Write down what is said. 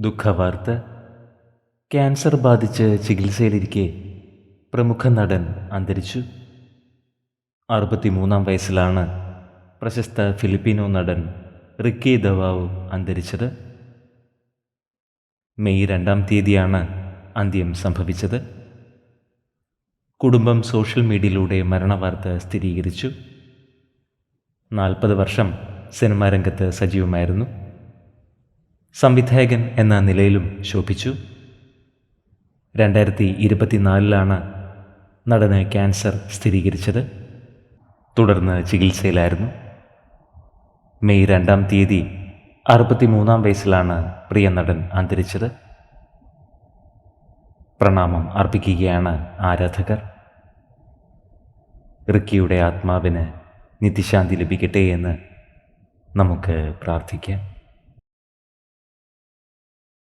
ദുഃഖവാർത്ത. Cancer ബാധിച്ച് ചികിത്സയിലിരിക്കെ പ്രമുഖ നടൻ അന്തരിച്ചു. അറുപത്തിമൂന്നാം വയസ്സിലാണ് പ്രശസ്ത ഫിലിപ്പീനോ നടൻ റിക്കി ദവാവ് അന്തരിച്ചത്. മെയ് രണ്ടാം തീയതിയാണ് അന്ത്യം സംഭവിച്ചത്. കുടുംബം സോഷ്യൽ മീഡിയയിലൂടെ മരണവാർത്ത സ്ഥിരീകരിച്ചു. നാൽപ്പത് വർഷം സിനിമാ രംഗത്ത് സജീവമായിരുന്നു. സംവിധായകൻ എന്ന നിലയിലും ശോഭിച്ചു. രണ്ടായിരത്തി ഇരുപത്തിനാലിലാണ് നടന് ക്യാൻസർ സ്ഥിരീകരിച്ചത്. തുടർന്ന് ചികിത്സയിലായിരുന്നു. മെയ് രണ്ടാം തീയതി അറുപത്തിമൂന്നാം വയസ്സിലാണ് പ്രിയ നടൻ അന്തരിച്ചത്. പ്രണാമം അർപ്പിക്കുകയാണ് ആരാധകർ. റിക്കിയുടെ ആത്മാവിന് നിത്യശാന്തി ലഭിക്കട്ടെ എന്ന് നമുക്ക് പ്രാർത്ഥിക്കാം.